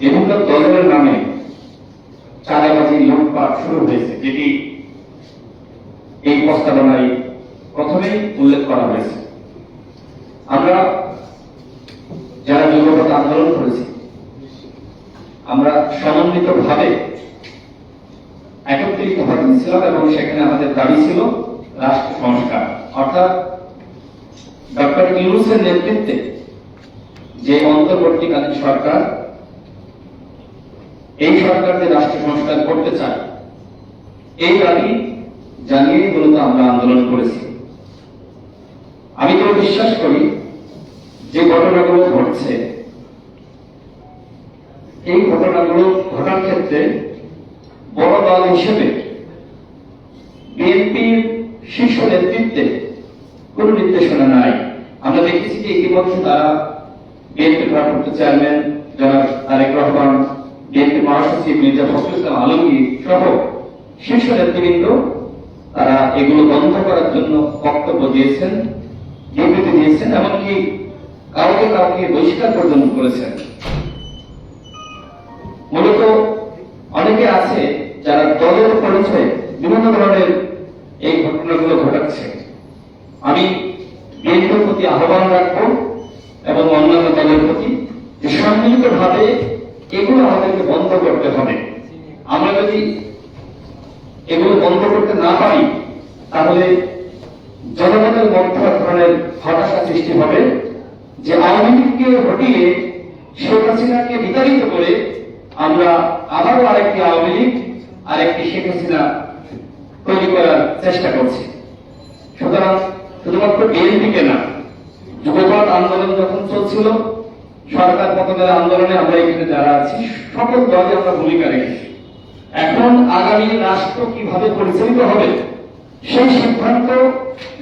বিভিন্ন দলের নামে চাঁদাবাজি লুটপাট শুরু হয়েছে, যেটি এই প্রস্তাবনায় প্রথমেই উল্লেখ করা হয়েছে। আমরা যারা যুবপথ আন্দোলন করেছি, আমরা সমন্বিত ভাবে একত্রিত হয়েছিলাম এবং সেখানে আমাদের দাবি ছিল রাষ্ট্র সংস্কার। অর্থাৎ ডক্টর ইউনুসের নেতৃত্বে যে অন্তর্বর্তীকালীন সরকার এই সরকার যে রাষ্ট্র সংস্কার করতে চায়, এই দাবি জানিয়ে মূলত আমরা আন্দোলন করেছি। আমি তো বিশ্বাস করি যে ঘটনাগুলো ঘটছে, এই ঘটনাগুলো ঘটার ক্ষেত্রে বড় দল হিসেবে বিএনপির শীর্ষ নেতৃত্বে কোন নির্দেশনা নাই। আমরা দেখেছি যে ইতিমধ্যে তারা বিএনপির ভারপ্রাপ্ত চেয়ারম্যান যারা তারেক রহমান বিএনপি মহাসচিব মির্জা ফখরুল ইসলাম আলমগীর সহ শীর্ষ নেতৃবৃন্দ, তারা এগুলো বন্ধ করার জন্য বক্তব্য দিয়েছেন, বিবৃতি দিয়েছেন, এমনকি কাউকে কাউকে বহিষ্কার পর্যন্ত করেছেন। মূলত অনেকে আছে যারা দলের পরিচয়ে বিভিন্ন ধরনের এই ঘটনাগুলো ঘটাচ্ছে। আমি বিএনপির প্রতি আহ্বান রাখব এবং অন্যান্য দলের প্রতি যে সম্মিলিতভাবে এগুলো আমাদেরকে বন্ধ করতে হবে। আমরা যদি এগুলো বন্ধ করতে না পারি, তাহলে জনগণের মধ্যে ধরনের হতাশা সৃষ্টি হবে যে আওয়ামী লীগকে হটিয়ে শেখ হাসিনাকে বিতাড়িত করে আমরা আবারও আরেকটি আওয়ামী লীগ, আরেকটি শেখ হাসিনা তৈরি করার চেষ্টা করছি। সুতরাং শুধুমাত্র বিএনপিকে না যুবপথ আন্দোলন যখন চলছিল সরকার পতনের আন্দোলনে আমরা এখানে যারা আছি, সকল দলে আমরা ভূমিকা রেখেছি। এখন আগামী রাষ্ট্র কীভাবে পরিচালিত হবে, সেই সিদ্ধান্ত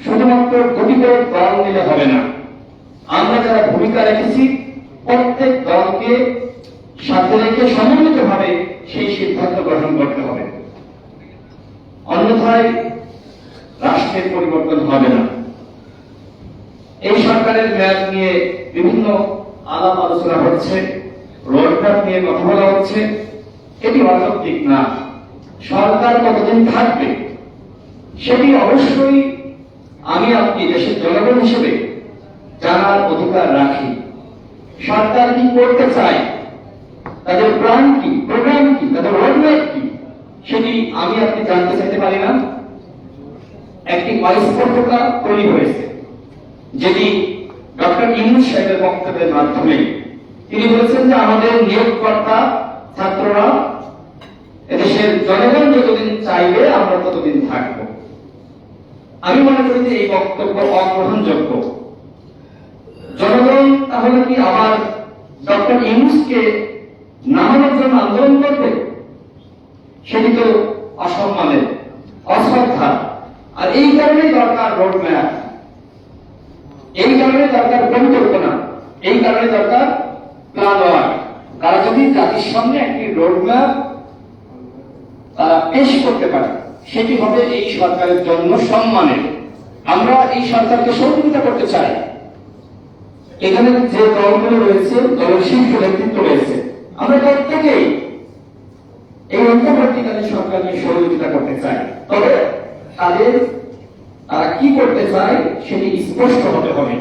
শুধুমাত্র গঠিত দল নিলে হবে না। আমরা যারা ভূমিকা রেখেছি, প্রত্যেক দলকে সাথে রেখে সমন্বিত ভাবে সেই সিদ্ধান্ত গ্রহণ করতে হবে। অন্যথায় রাষ্ট্রের পরিবর্তন হবে না। এই সরকারের মেয়াদ নিয়ে বিভিন্ন আলাপ আলোচনা হচ্ছে রোডম্যাপ নিয়ে কথা বলা হচ্ছে। এটি অযৌক্তিক না। সরকার কতদিন থাকবে? সেটি অবশ্যই আমি আপনি দেশের জনগণ হিসেবে জানার অধিকার রাখি। সরকার কি করতে চায়? তাদের প্ল্যান কি? প্রোগ্রাম কি? তাদের রোডম্যাপ কি? সেটি আমি আপনি জানতে চাইতে পারি না। একটি অস্পষ্টতা তৈরি হয়েছে, যেটি ডক্টর ইউনুস সাহেবের বক্তব্যের মাধ্যমে তিনি বলেছেন যে আমাদের নিয়োগকর্তা ছাত্ররা এদেশের জনগণ যতদিন চাইবে, আমরা ততদিন থাকব। আমি মনে করি যে এই বক্তব্য অগ্রহণযোগ্য। জনগণ তাহলে কি আবার ডক্টর ইউনুসকে নামানোর জন্য আন্দোলন করবে? সেটি তো অসম্মানের, অশ্রদ্ধা। আর এই কারণেই দরকার রোডম্যাপ এই কারণে দরকার পরিকল্পনা এই কারণে দরকার প্ল্যান ওয়ার্ক তারা যদি জাতির সামনে একটি রোডম্যাপ তারা পেশ করতে পারে, সেটি হবে এই সরকারের জন্য সম্মানের। আমরা এই সরকারকে সহযোগিতা করতে চাই। এখানে যে দলগুলো রয়েছে, দলের শীর্ষ নেতৃত্ব রয়েছে, আমরা প্রত্যেকেই এই অন্তর্বর্তীকালীন সরকারকে সহযোগিতা করতে চাই। তবে তাদের তারা কি করতে চায় সেটি স্পষ্ট হতে হবে।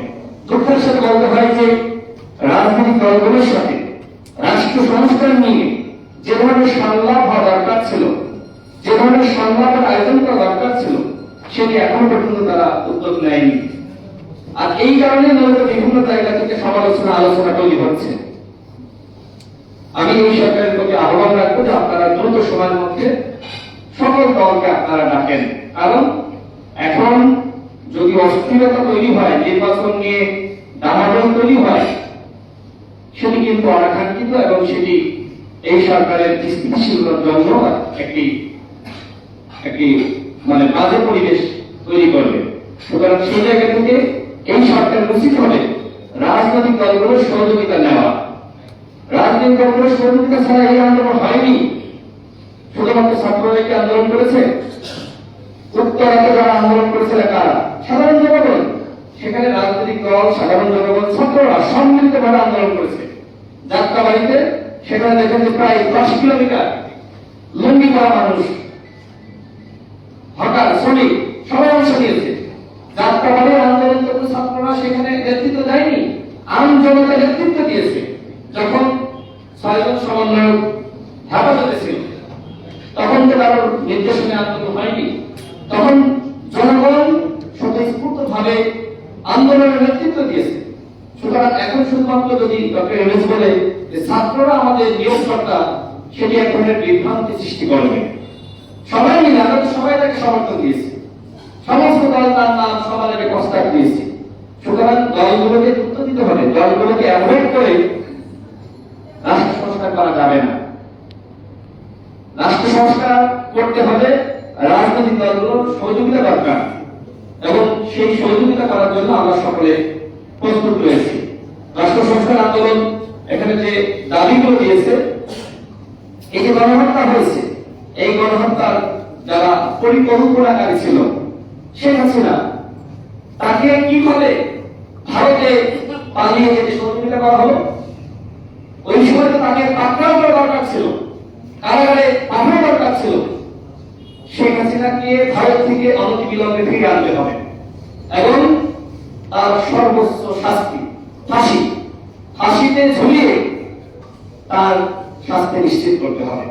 দুঃখের সাথে বলতে হয় যে, রাজনৈতিক দলগুলোর সাথে, রাষ্ট্র সংস্কার নিয়ে যে ধরনের সংলাপ হওয়া দরকার ছিল, যে ধরনের সংলাপের আয়োজন করা দরকার ছিল, সেটি এখন পর্যন্ত তারা উদ্যোগ নেয়নি। আর এই কারণে মূলত বিভিন্ন জায়গা থেকে সমালোচনা, আলোচনা তৈরি হচ্ছে। আমি এই সরকারের প্রতি আহ্বান রাখব যে আপনারা দ্রুত সময়ের মধ্যে সকল দলকে আপনারা ডাকেন। কারণ অস্থিরতা তৈরি হয়, নির্বাচন নিয়ে দামাদল তৈরি হয়, সেটি কিন্তু অনাকাঙ্ক্ষিত এবং সেটি এই সরকারের স্থিতিশীলতার জন্য একটি একটি মানে বাজে পরিবেশ তৈরি করবে। সুতরাং সেই জায়গা থেকে এই সরকার উচিত হবে রাজনৈতিক দলগুলোর সহযোগিতা নেওয়া। রাজনৈতিক দলগুলোর সহযোগিতা ছাড়া এই আন্দোলন হয়নি। শুধুমাত্র ছাত্ররা আন্দোলন করেছে উত্তরাতে যারা আন্দোলন করেছিল কারা? সাধারণ জনগণ। সেখানে রাজনৈতিক দল, সাধারণ জনগণ, ছাত্ররা সম্মিলিতভাবে আন্দোলন করেছে। যাত্রাবাড়িতে সেখানে দেখেন যে প্রায় দশ কিলোমিটার লুঙ্গি পরা মানুষ, হকার, শ্রমিক, সবাই অংশ নিয়েছে। যাত্রাবাড়ির আন্দোলন করতে ছাত্ররা সেখানে নেতৃত্ব দেয়নি, আম জনতা নেতৃত্ব দিয়েছে। যখন ছয়জন সমন্বয়ক হেফাজতে ছিল, তখন তো কারোর নির্দেশনে আন্দোলন হয়নি। তখন জনগণ স্বতঃস্ফূর্ত ভাবে আন্দোলনের নেতৃত্ব দিয়েছে। সুতরাং এখন শুধুমাত্র যদি ডক্টর এমএস বলে যে ছাত্ররা আমাদের নিয়োগ সরকার সেটি এক ধরনের বিভ্রান্তি সৃষ্টি করবে সবাই মিলে, আমরা সবাই তাকে সমর্থন দিয়েছি। সমস্ত দল তার নাম সমাজে প্রস্তাব দিয়েছে। সুতরাং দলগুলোকে যুক্ত দিতে হবে। দলগুলোকে অ্যাভয়েড করে রাষ্ট্র সংস্কার করা যাবে না। রাষ্ট্র সংস্কার করতে হবে রাজনৈতিক দলগুলোর সহযোগিতা দরকার। এবং সেই সহযোগিতা করার জন্য আমরা সকলে প্রস্তুত রয়েছি। রাষ্ট্র সংস্কার আন্দোলন এখানে যে দাবিগুলো দিয়েছে, এই যে গণহত্যা হয়েছে, এই গণহত্যার যারা পরিকল্পনাকারী ছিল, শেখ হাসিনা, তাকে কীভাবে ভারতে পালিয়ে যেতে সহযোগিতা করা হলো? ওই সময় তো তাকে পাকড়াও করা দরকার ছিল, কারাগারে পাঠানো দরকার ছিল। শেখ ভারত থেকে অনতি বিলম্বে ফিরে আনতে হবে। এবং তার সর্বোচ্চ শাস্তি ফাঁসি। ফাঁসিতে ঝুলিয়ে তার শাস্তি নিশ্চিত করতে হবে।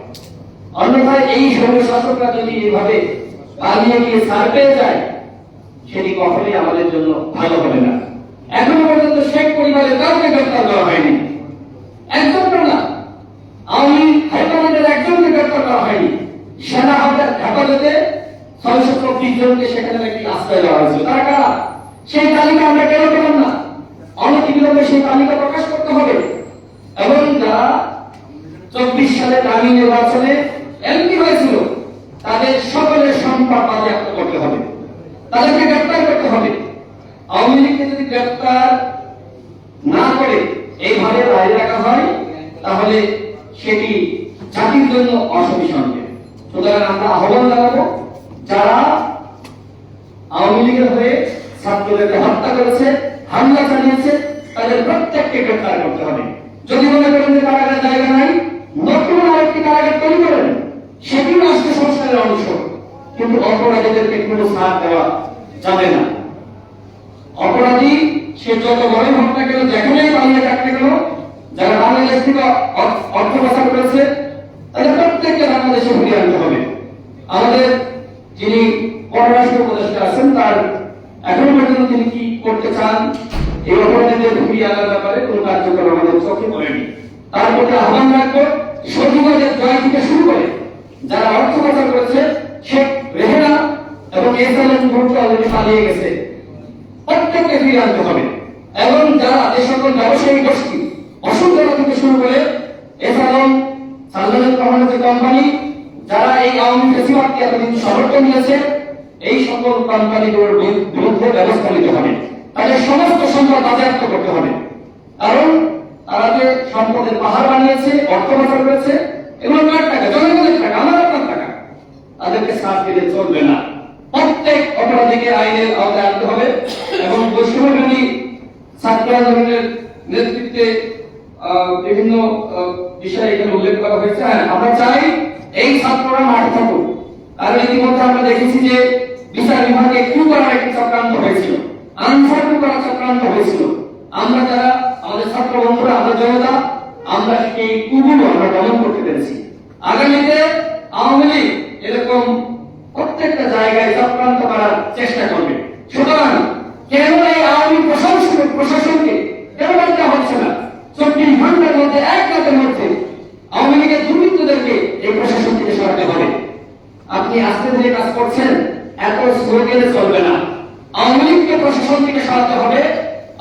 অন্যথায় এই সৈন্য শাসকরা যদি এভাবে পালিয়ে গিয়ে ছাড় পেয়ে যায় সেটি কখনোই আমাদের জন্য ভালো হবে না। এখনও পর্যন্ত শেখ পরিবারের কাউকে গ্রেফতার করা হয়নি একজন না আওয়ামী হাইকমান্ডের একজনকে গ্রেফতার করা হয়নি সেনা হাজার হেফাজতে ছয়শো চব্বিশ সেখানে নাকি আশ্রয় দেওয়া হয়েছিল তারা কারা? সেই তালিকা আমরা কেন পেলাম না? অনেক বিলম্বে সেই তালিকা প্রকাশ করতে হবে। এবং যারা চব্বিশ সালে দামি নির্বাচনে এমপি হয়েছিল, তাদের সকলের সম্পদ বাজেয়াপ্ত করতে হবে। তাদেরকে গ্রেপ্তার করতে হবে। আওয়ামী লীগকে যদি গ্রেপ্তার না করে এইভাবে বাইরে রাখা হয়, তাহলে সেটি জাতির জন্য অসবিসঙ্গে সুতরাং আমরা আহ্বান জানাব, যারা আওয়ামী লীগের হয়ে ছাত্রদেরকে হত্যা করেছে, হামলা চালিয়েছে, তাদের প্রত্যেককে গ্রেপ্তার করতে হবে। যদি মনে করেন যে কারাগারের জায়গা নাই, নতুন আরেকটি কারাগার তৈরি করেন। সেটি রাষ্ট্র সংস্কারের অংশ। কিন্তু অপরাধীদেরকে কোনো ছাড় দেওয়া যাবে না। অপরাধী, সে যত বড় হোক না কেন, যেখানেই পালিয়ে থাকতে কেন, যারা বাংলাদেশ থেকে অর্থ পাচার করেছে, তাদের প্রত্যেককে বাংলাদেশে ফিরিয়ে আনতে হবে। আমাদের যিনি পররাষ্ট্র তার এখন পর্যন্ত তিনি কি করতে চান, এই অপরাধীদের ফিরিয়ে আনার ব্যাপারে কোনো কার্যক্রম আমাদের চোখে পড়েনি। তার প্রতি আহ্বান রাখব সজীবদের জয় থেকে শুরু করে যারা অর্থ পাচার করেছে, শেখ রেহেনা এবং এসএলএন গ্রুপটা অলরেডি পালিয়ে গেছে। প্রত্যেককে ফিরিয়ে আনতে হবে। এবং যারা যে সকল ব্যবসায়ী গোষ্ঠী অসুবিধা থেকে শুরু করে এছাড়াও সালমান রহমানের কোম্পানি, যারা এই আওয়ামী ফেসিবাদকে সমর্থন দিয়েছে এই সকল কোম্পানিগুলোর বিরু- বিরুদ্ধে ব্যবস্থা নিতে হবে। তাদের সমস্ত সম্পদ বাজেয়াপ্ত করতে হবে। কারণ তারা যে সম্পদের পাহাড় বানিয়েছে, অর্থ পাচার করেছে এগুলো কার টাকা, জনগণের টাকা, আমার আপনার টাকা, তাদেরকে সাথ দিলে চলবে না। প্রত্যেক অপরাধীকে আইনের আওতায় আনতে হবে, এবং বৈষম্যবিরোধী ছাত্র আন্দোলনের নেতৃত্বে বিভিন্ন বিষয় এখানে উল্লেখ করা হয়েছে। হ্যাঁ আমরা চাই এই ছাত্ররা মাঠে থাকুক। কারণ ইতিমধ্যে আমরা দেখেছি যে বিচার বিভাগে কু করার একটি চক্রান্ত হয়েছিল। আনসার কু করার চক্রান্ত হয়েছিল। আমরা যারা, আমাদের ছাত্র বন্ধুরা, আমাদের জনতা আমরা সেই কুগুলো আমরা দমন করতে পেরেছি। আগামীতে আওয়ামী লীগ এরকম প্রত্যেকটা জায়গায় চক্রান্ত করার চেষ্টা করবে সুতরাং কেন এই আওয়ামী প্রশাসন প্রশাসনকে কেন বলতে হচ্ছে না চব্বিশ ঘণ্টার মধ্যে এক রাতের মধ্যে আওয়ামী লীগের দুর্বৃত্তদেরকে এই প্রশাসন থেকে সরাতে হবে আপনি আস্তে ধীরে কাজ করছেন এত স্লো গেলে চলবে না আওয়ামী প্রশাসন থেকে সরাতে হবে।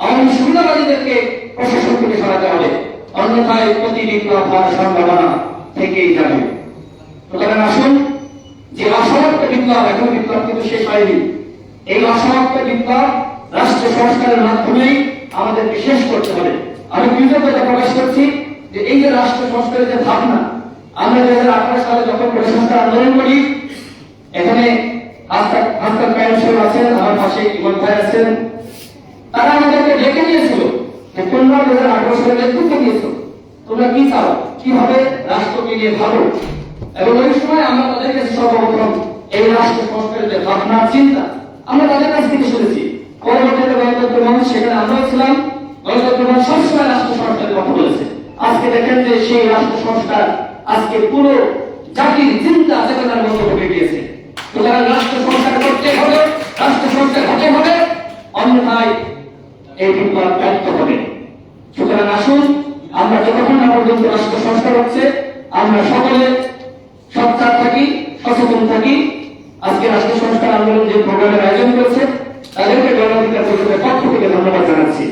আওয়ামী সুবিধাবাদীদেরকে প্রশাসন থেকে সরাতে হবে। অন্যথায় প্রতি বিপ্লব হওয়ার সম্ভাবনা থেকেই যাবে। সুতরাং আসুন, যে অসমাপ্ত বিপ্লব এখন বিপ্লব কিন্তু শেষ হয়নি। এই অসমাপ্ত বিপ্লব রাষ্ট্র সংস্কারের মাধ্যমেই আমাদেরকে শেষ করতে হবে। আমি কৃতজ্ঞতা প্রকাশ করছি যে এই যে রাষ্ট্র সংস্কারের যে ভাবনা, আমরা দুই হাজার আঠারো সালে যখন প্রতিষ্ঠা আন্দোলন করি, এখানে তারা চিন্তা, আমরা তাদের কাছ থেকে শুনেছি। মঞ্চ সেখানে ছিলাম। বলেছে। আজকে সেই রাষ্ট্র সংস্কার আজকে পুরো জাতির চিন্তা, চেতনার মতো হয়ে গিয়েছে। সুতরাং রাষ্ট্র সংস্কার করতে হবে, রাষ্ট্র সংস্কার হতে হবে, অন্যথায় এই বিপ্লব ব্যর্থ হবে। সুতরাং আসুন, আমরা যতক্ষণ না পর্যন্ত রাষ্ট্র সংস্কার হচ্ছে, আমরা সকলে সচ্চার থাকি, সচেতন থাকি। আজকে রাষ্ট্র সংস্কার আন্দোলন যে প্রোগ্রামের আয়োজন করেছে, তাদেরকে গণঅধিকার পরিষদের পক্ষ থেকে ধন্যবাদ জানাচ্ছি।